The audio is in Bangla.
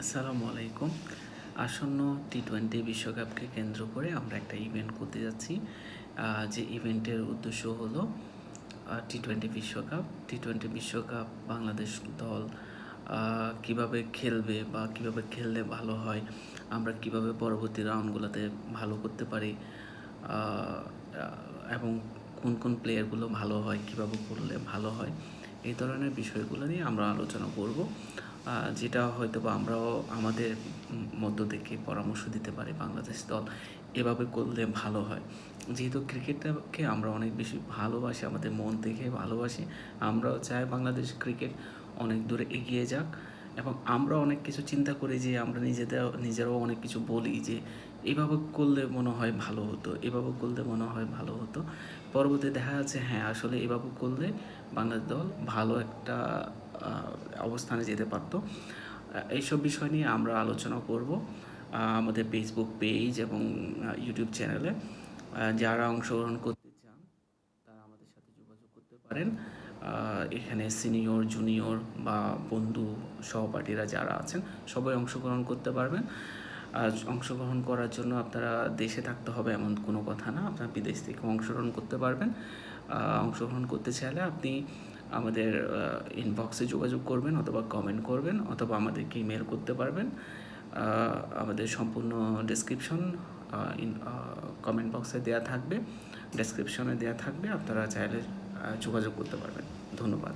আসসালামু আলাইকুম। আসন্ন টি টোয়েন্টি বিশ্বকাপকে কেন্দ্র করে আমরা একটা ইভেন্ট করতে যাচ্ছি। যে ইভেন্টের উদ্দেশ্য হলো টি টোয়েন্টি বিশ্বকাপ। টি টোয়েন্টি বিশ্বকাপ বাংলাদেশ দল কীভাবে খেলবে বা কীভাবে খেললে ভালো হয়, আমরা কীভাবে পরবর্তী রাউন্ডগুলোতে ভালো করতে পারি এবং কোন কোন প্লেয়ারগুলো ভালো হয়, কীভাবে করলে ভালো হয়, এই ধরনের বিষয়গুলো নিয়ে আমরা আলোচনা করব। যেটা হয়তো বা আমরাও আমাদের মধ্য থেকে পরামর্শ দিতে পারি বাংলাদেশ দল এভাবে করলে ভালো হয়। যেহেতু ক্রিকেটটাকে আমরা অনেক বেশি ভালোবাসি, আমাদের মন থেকে ভালোবাসি, আমরাও চাই বাংলাদেশ ক্রিকেট অনেক দূরে এগিয়ে যাক। এবং আমরা অনেক কিছু চিন্তা করি যে আমরা নিজেদের, নিজেরাও অনেক কিছু বলি যে এভাবে করলে মনে হয় ভালো হতো, এভাবে করলে মনে হয় ভালো হতো। পরবর্তী দেখা যাচ্ছে হ্যাঁ আসলে এভাবে করলে বাংলাদেশ দল ভালো একটা অবস্থানে যেতে পারতো। এইসব বিষয় নিয়ে আমরা আলোচনা করব আমাদের ফেসবুক পেজ এবং ইউটিউব চ্যানেলে যারা অংশগ্রহণ করতে চান, তারা আমাদের সাথে যোগাযোগ করতে পারেন। এখানে সিনিয়র জুনিয়র বা বন্ধু সহপাঠীরা যারা আছেন, সবাই অংশগ্রহণ করতে পারবেন। আর অংশগ্রহণ করার জন্য আপনারা দেশে থাকতে হবে এমন কোনো কথা না। আপনারা বিদেশ থেকে অংশগ্রহণ করতে পারবেন। অংশগ্রহণ করতে চাইলে আপনি আমাদের ইনবক্সে যোগাযোগ করবেন অথবা কমেন্ট করবেন অথবা আমাদেরকে ইমেল করতে পারবেন। আমাদের সম্পূর্ণ ডেসক্রিপশন কমেন্ট বক্সে দেওয়া থাকবে। ডেসক্রিপশনে দেওয়া থাকবে আপনারা চাইলে যোগাযোগ করতে পারবেন। ধন্যবাদ।